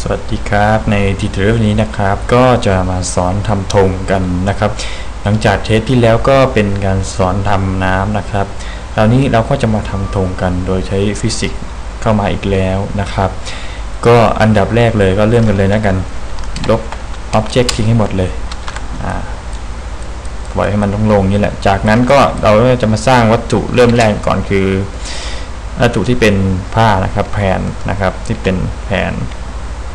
สวัสดีครับในทีเทอร์นี้นะครับก็จะมาสอนทำธงกันนะครับ หลังจากเทสที่แล้วก็เป็นการสอนทำน้ำนะครับคราวนี้เราก็จะมาทำธงกันโดยใช้ฟิสิกส์เข้ามาอีกแล้วนะครับ ก็อันดับแรกเลยก็เริ่มกันเลยนะกันลบอ็อบเจกต์ทิ้งให้หมดเลยปล่อยให้มันลงๆนี่แหละ จากนั้นก็เราจะมาสร้างวัตถุเริ่มแรกก่อนคือวัตถุที่เป็นผ้านะครับแผ่นนะครับที่เป็นแผ่น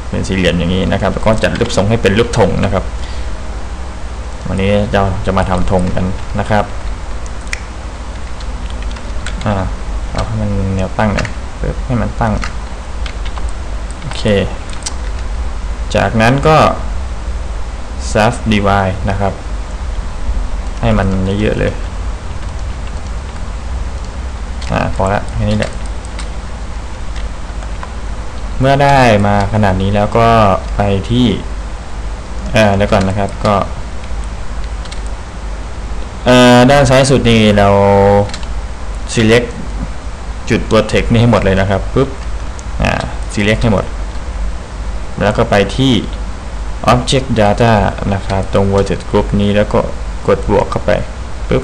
เป็นสี่เหลี่ยมอย่างนี้นะครับแล้วก็จัดรูปทรงให้เป็นรูปธงนะครับ วันนี้เราจะมาทำธงกันนะครับอ่าเอาให้มันแนวตั้งหน่อยเพื่อให้มันตั้งโอเค จากนั้นก็ self divide นะครับ ให้มันเยอะๆเลยอ่าพอละแค่นี้แหละ เมื่อได้มาขนาดนี้แล้วก็ไปที่เอ่อแล้วก่อนนะครับก็เอ่อด้านซ้ายสุดนี่เรา select จุดตัว text นี่ให้หมดเลยนะครับปุ๊บอ่า select ให้หมด แล้วก็ไปที่ object data นะครับตรง vertex group นี้แล้วก็กดบวกเข้าไปปุ๊บ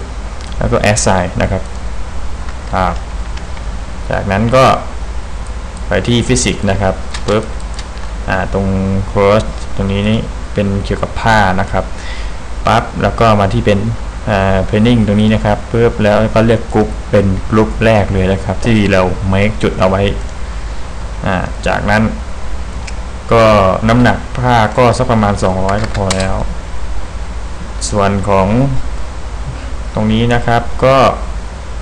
แล้วก็ assign นะครับครับจากนั้นก็ ไปที่ฟิสิกส์นะครับปุ๊บตรง cross ตรงนี้นี่เป็นเกี่ยวกับผ้านะครับปั๊บแล้วก็มาที่เป็นอ่า planning ตรงนี้นะครับปุ๊บแล้วก็เลือกกรุ๊ปเป็นกรุ๊ปแรกเลยนะครับ ที่เรา make จุดเอาไว้อ่าจากนั้น ก็น้ำหนักผ้าก็สักประมาณ 200 ก็พอแล้ว ส่วนของตรงนี้นะครับก็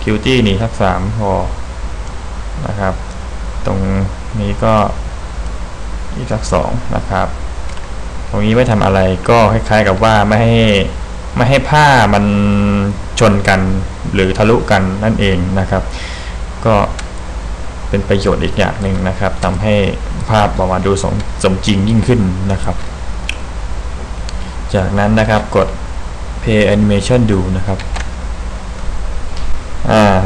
cutie นี่สัก3พอนะครับ ตรงนี้ก็อีกสักสองนะครับ ตรงนี้ไม่ทำอะไรก็คล้ายๆกับว่าไม่ให้ไม่ให้ผ้ามันชนกันหรือทะลุกันนั่นเองนะครับ ก็เป็นประโยชน์อีกอย่างหนึ่งนะครับทำให้ภาพออกมาดูสมสมจริงยิ่งขึ้นนะครับ จากนั้นนะครับกด play animation ดูนะครับอ่า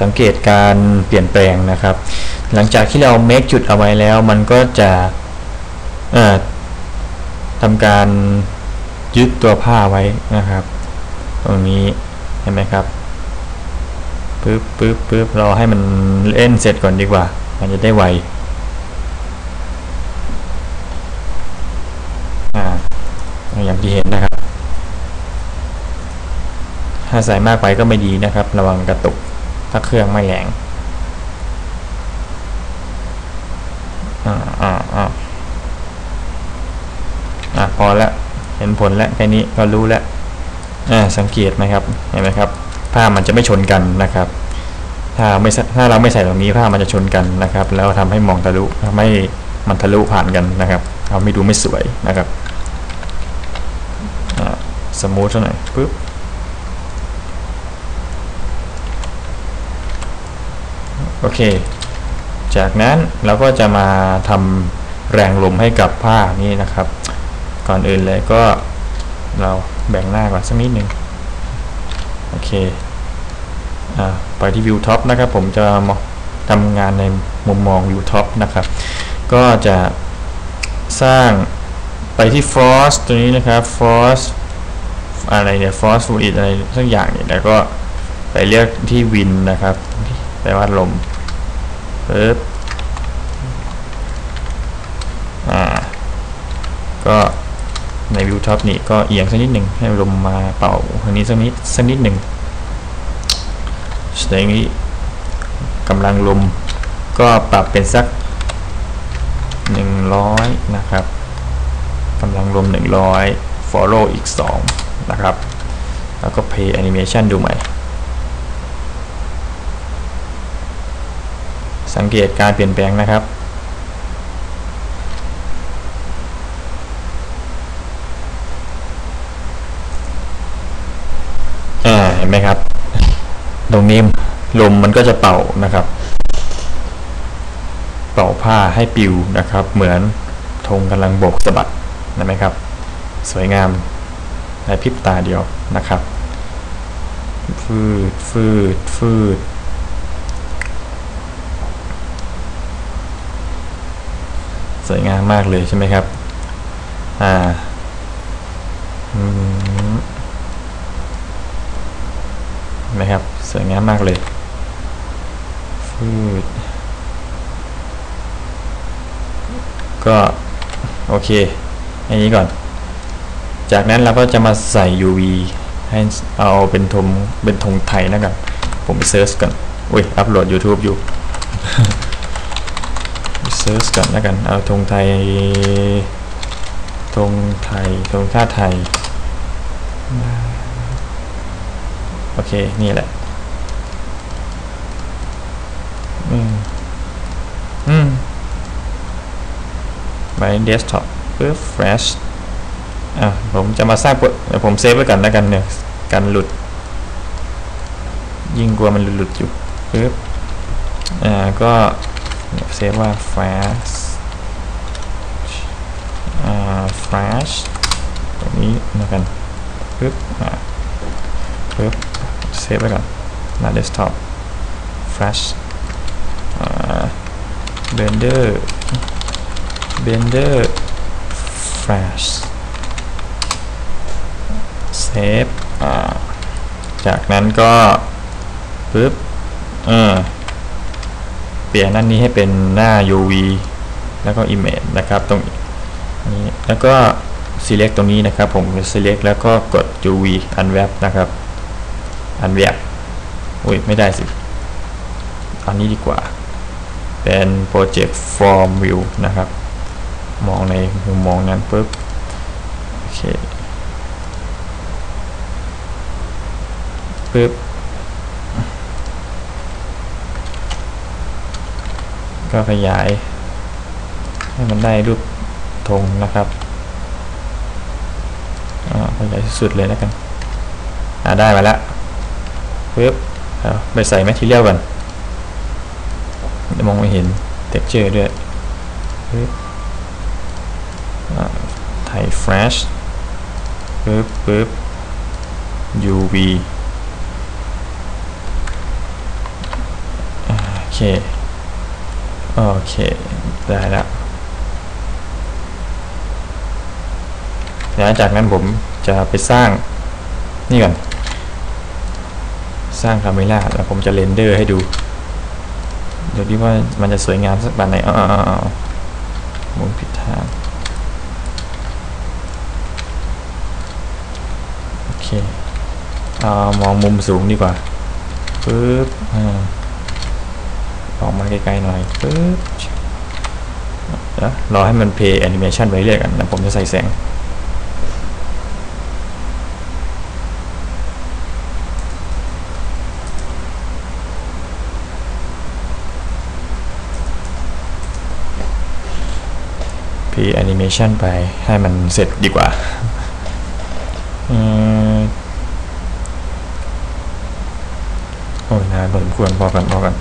สังเกตการเปลี่ยนแปลงนะครับ หลังจากที่เรา make จุดเอาไว้แล้ว มันก็จะทำการยึดตัวผ้าไว้นะครับ ตรงนี้เห็นไหมครับปึ๊บปึ๊บปึ๊บเราให้มันเล่นเสร็จก่อนดีกว่า มันจะได้ไวอ่าอย่างที่เห็นนะครับ ถ้าใส่มากไปก็ไม่ดีนะครับ ระวังกระตุก ถ้าเครื่องไม่แรง อ่าอ่าอ่าอ่าพอแล้วเห็นผลแล้วแค่นี้ก็รู้แล้วอ่าสังเกตไหมครับเห็นไหมครับผ้ามันจะไม่ชนกันนะครับ ถ้าไม่ถ้าเราไม่ใส่ตรงนี้ผ้ามันจะชนกันนะครับ แล้วทำให้มองทะลุทำให้มันทะลุผ่านกันนะครับทำให้ดูไม่สวยนะครับสมูทหน่อยปึ๊บโอเค จากนั้นเราก็จะมาทำแรงลมให้กับผ้านี่นะครับ ก่อนอื่นเลยก็เราแบ่งหน้าก่อนสักนิดหนึ่งโอเคอไปที่ view top นะครับผมจะทำงานในมุมมอง view top นะครับ ก็จะสร้างไปที่ force ตัวนี้นะครับ force อะไรเนี่ย force fluid อะไรสักอย่างเนี่ยแล้วก็ไปเลือกที่ wind นะครับแปลว่าลม ปึ๊บอ่า ก็ในวิวท็อปนี่ก็เอียงสักนิดหนึ่งให้ลมมาเป่าทางนี้สักนิดสักนิดหนึ่งแสเตงนี้กำลังลมก็ปรับเป็นสัก 100 นะครับกำลังลม 100 follow อีก 2 นะครับ แล้วก็ play animation ดูใหม่ สังเกตการเปลี่ยนแปลงนะครับอ่าเห็นไหมครับ ตรงนี้ลมมันก็จะเป่านะครับ เป่าผ้าให้ปิวนะครับ เหมือนธงกำลังโบกสะบัดนะไหมครับ สวยงามในพริบตาเดียวนะครับ ฟืดฟืดฟืด สวยงามมากเลยใช่ไหมครับ อ่าอืมเห็นไหมครับ สวยงามมากเลยฟืดก็ โอเค อันนี้ก่อน จากนั้นเราก็จะมาใส่ UV ให้เอาเป็นธงเป็นธงไทยนะครับ ผมไปเซิร์ชก่อน อุ้ย อัปโหลด YouTube อยู่ ซิร์ชก่อนแล้วกัน เอาธงไทยธงไทยธงชาติไทย โอเค นี่แหละ อืม อืมไปเดสก์ท็อปปึ๊บ flash อะ ผมจะมาสร้างเดี๋ยวผมเซฟไว้ก่อนแล้วกันเนี่ยกันหลุด ยิ่งกลัวมันหลุดๆอยู่ปึ๊บอ่าก็ เซฟว่า flash flash ตรงนี้แล้วกันปึ๊บอ่าปึ๊บเซฟไว้ก่อนหน้า desktop flash blender blender flash เซฟอ่าจากนั้นก็ปึ๊บเออ เปลี่ยนนั่นนี้ให้เป็นหน้า UV แล้วก็ image นะครับตรงนี้แล้วก็ select ตรงนี้นะครับ ผม select แล้วก็กด UV unwrap นะครับ unwrap อุ้ยไม่ได้สิอันนี้ดีกว่า เป็น project form view นะครับ มองในมุมมองนั้นปุ๊บโอเคปึ๊บ ก็ขยาย ให้มันได้รูปธงนะครับอ่าขยายสุดเลยแล้วกันอ่าได้มาแล้วปึ๊บไปใส่แมทเทียลก่อนจะมองไม่เห็น texture ด้วยปึ๊บอ่าไทย flash ปึ๊บปึ๊บ UV อ่าโอเค โอเค ได้แล้วแล้วจากนั้นผมจะไปสร้างนี่ก่อน สร้างคาเมล่าแล้วผมจะเรนเดอร์ให้ดู เดี๋ยวดูว่ามันจะสวยงามสักปานไหนอ๋ออ๋ออ๋อหมุนผิดทาง โอเคเอามองมุมสูงดีกว่าปึ๊บอ่า ออกมาไกลๆหน่อยปึ๊บเดี๋ยวรอให้มันเพย์แอนิเมชันไปเรื่อยกันแล้วผมจะใส่แสงพีแอนิเมชันไปให้มันเสร็จดีกว่าอโอ้ยนานพอสมควรพอกันพอกัน